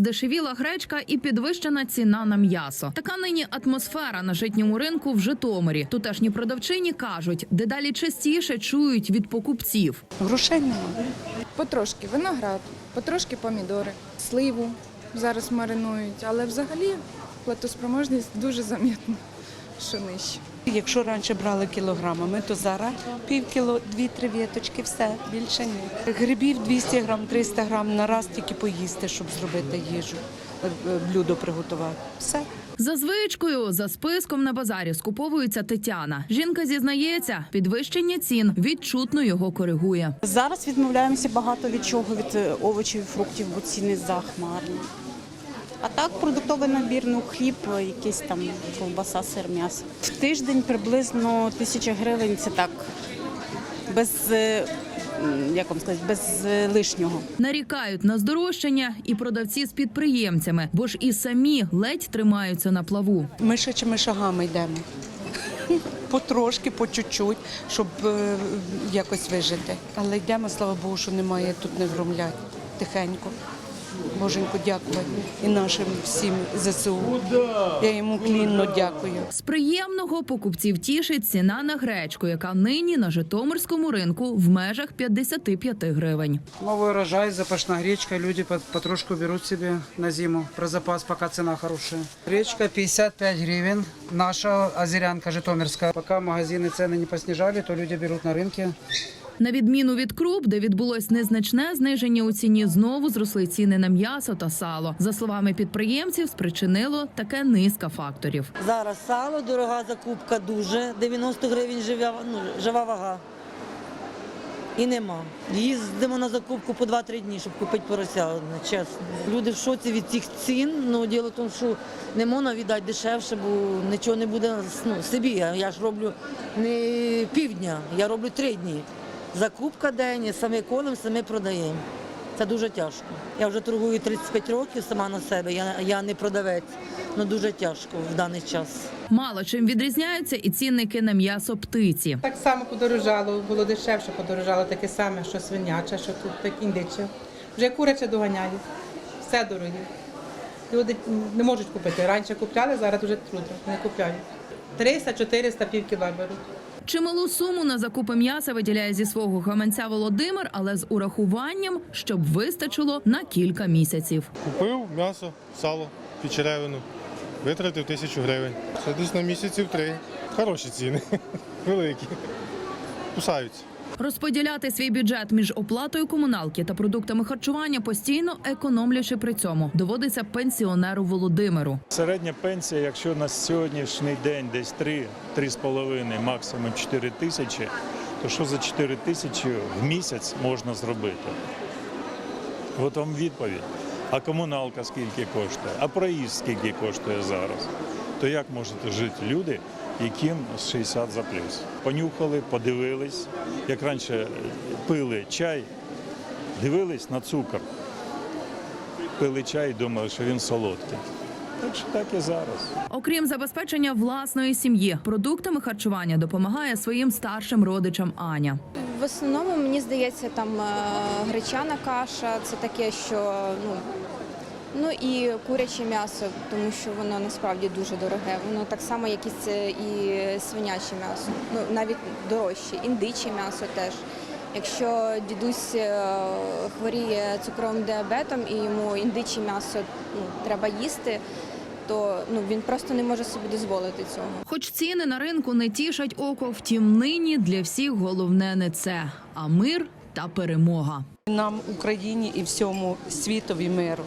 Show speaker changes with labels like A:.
A: Здешевіла гречка і підвищена ціна на м'ясо. Така нині атмосфера на житньому ринку в Житомирі. Тутешні продавчині кажуть, дедалі частіше чують від покупців.
B: Грошей немає.
C: Потрошки виноград, потрошки помідори, сливу зараз маринують, але взагалі платоспроможність дуже замітна, що нижче.
B: Якщо раніше брали кілограмами, то зараз пів кіло, дві-три віточки, все, більше ні. Грибів 200 грам, 300 грам на раз тільки поїсти, щоб зробити їжу, е, е, блюдо приготувати. Все.
A: За звичкою, за списком на базарі скуповується Тетяна. Жінка зізнається, підвищення цін відчутно його коригує.
D: Зараз відмовляємося багато від чого, від е, овочів, фруктів, бо ціни захмарні. А так, продуктовий набір, ну хліб, якийсь там ковбаса, сир, м'ясо. В тиждень приблизно тисяча гривень це так, без, е, як вам сказати, без е, лишнього.
A: Нарікають на здорожчання і продавці з підприємцями, бо ж і самі ледь тримаються на плаву.
B: Мишачими шагами йдемо. Потрошки, по чуть-чуть, щоб е, якось вижити. Але йдемо, слава Богу, що немає тут не громлять. Тихенько. Боженько, дякувати і нашим всім ЗСУ. Я йому клінно дякую.
A: З приємного покупців тішить ціна на гречку, яка нині на Житомирському ринку в межах 55 гривень.
E: Новый урожай, запашная гречка. Люди по- потрошку берут себе на зиму. Про запас, пока цена хорошая. Гречка 55 гривен. Наша озерянка житомирская. Пока магазины цены не поснижали, то люди берут на рынке.
A: На відміну від круп, де відбулось незначне зниження у ціні, знову зросли ціни на м'ясо та сало. За словами підприємців, спричинило таке низка факторів.
F: Зараз сало, дорога закупка дуже. 90 гривень жива, ну, жива вага. І нема. Їздимо на закупку по 2-3 дні, щоб купити порося чесно. Люди в шоці від цих цін. Ну, діло в тому, що не можна віддати дешевше, бо нічого не буде ну, собі. Я ж роблю не півдня, я роблю три дні. Закупка день, саме колем, саме продаємо. Це дуже тяжко. Я вже торгую 35 років сама на себе, я, я не продавець. Ну дуже тяжко в даний час.
A: Мало чим відрізняються і цінники на м'ясо птиці.
G: Так само подорожало, було дешевше подорожало таке саме, що свиняче, що тут так індиче. Вже куряче доганяє. Все дороге. Люди не можуть купити. Раніше купляли, зараз дуже трудно, не купляють. 300-400 пів кіла беруть.
A: Чималу суму на закупи м'яса виділяє зі свого гаманця Володимир, але з урахуванням, щоб вистачило на кілька місяців.
H: Купив м'ясо, сало, печеревину, витратив тисячу гривень. Це десь на місяців три. Хороші ціни, великі. Кусаються.
A: Розподіляти свій бюджет між оплатою комуналки та продуктами харчування постійно економлячи при цьому доводиться пенсіонеру Володимиру.
I: Середня пенсія, якщо на сьогоднішній день десь 3, 3,5, максимум 4 тисячі, то що за 4 тисячі в місяць можна зробити? От вам відповідь. А комуналка скільки коштує, а проїзд скільки коштує зараз. То як можуть жити люди, яким 60 за плюс? Понюхали, подивились, як раніше пили чай, дивились на цукор. Пили чай і думали, що він солодкий. Так що так і зараз.
A: Окрім забезпечення власної сім'ї, продуктами харчування допомагає своїм старшим родичам Аня.
J: В основному мені здається, там е, гречана каша це таке, що ну. Ну і куряче м'ясо, тому що воно насправді дуже дороге. Воно так само, як і це і свиняче м'ясо, ну навіть дорожче, індиче м'ясо теж. Якщо дідусь е, хворіє цукровим діабетом і йому індиче м'ясо ну, треба їсти, то ну він просто не може собі дозволити цього.
A: Хоч ціни на ринку не тішать око, втім нині для всіх головне не це, а мир та перемога.
B: Нам, Україні і всьому світові миру.